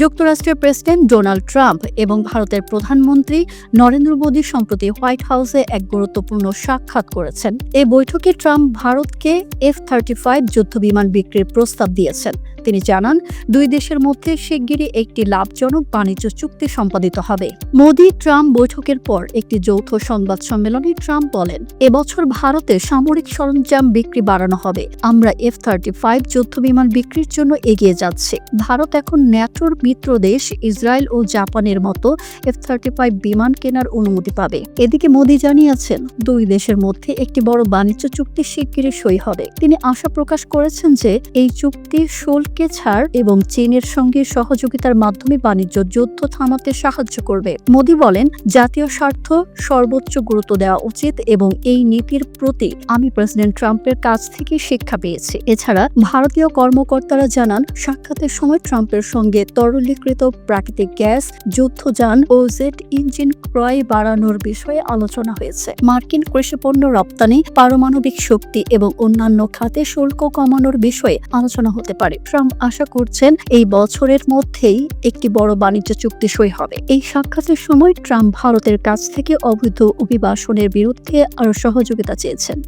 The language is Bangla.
যুক্তরাষ্ট্রের প্রেসিডেন্ট ডোনাল্ড ট্রাম্প এবং ভারতের প্রধানমন্ত্রী নরেন্দ্র মোদী সম্প্রতি হোয়াইট হাউসে এক গুরুত্বপূর্ণ সাক্ষাৎ করেছেন। এই বৈঠকে ট্রাম্প ভারতকে এফ থার্টি ফাইভ যুদ্ধবিমান বিক্রির প্রস্তাব দিয়েছেন। তিনি জানান, দুই দেশের মধ্যে শিগগিরই একটি লাভজনক বাণিজ্য চুক্তি সম্পাদিত হবে। মোদী ট্রাম্প বৈঠকের পর একটি যৌথ সংবাদ সম্মেলনে ট্রাম্প বলেন, এবছর ভারতে সামরিক সরঞ্জাম বিক্রি বাড়ানো হবে। আমরা এফ থার্টি ফাইভ যুদ্ধবিমান বিক্রির জন্য এগিয়ে যাচ্ছি। ভারত এখন ন্যাটোর মিত্র দেশ ইসরায়েল ও জাপানের মতো এফ থার্টি ফাইভ বিমান কেনার অনুমতি পাবে। এদিকে মোদি জানিয়েছেন, দুই দেশের মধ্যে একটি বড় বাণিজ্য চুক্তি শিগগিরই সই হবে। তিনি আশা প্রকাশ করেছেন যে এই চুক্তি শুল্কে ছাড় এবং চীনের সঙ্গে সহযোগিতার মাধ্যমে বাণিজ্য যুদ্ধ থামাতে সাহায্য করবে। মোদি বলেন, জাতীয় স্বার্থ সর্বোচ্চ গুরুত্ব দেওয়া উচিত এবং এই নীতির প্রতি আমি প্রেসিডেন্ট ট্রাম্পের কাছ থেকে শিক্ষা পেয়েছি। এছাড়া ভারতীয় কর্মকর্তারা জানান, সাক্ষাতের সময় ট্রাম্পের সঙ্গে তরলীকৃত প্রাকৃতিক গ্যাস, যুদ্ধযান ও জেট ইঞ্জিন ক্রয় বাড়ানোর বিষয়ে আলোচনা হয়েছে। মার্কিন কৃষিপণ্য রপ্তানি, পারমাণবিক শক্তি এবং অন্যান্য খাতে শুল্ক কমানোর বিষয়ে আলোচনা হতে পারে। ট্রাম্প আশা করছেন এই বছরের মধ্যেই একটি বড় বাণিজ্য চুক্তি সই হবে। এই সাক্ষাতের সময় ট্রাম্প ভারতের কাছ থেকে অবৈধ অভিবাসনের বিরুদ্ধে আরও সহযোগিতা চেয়েছেন।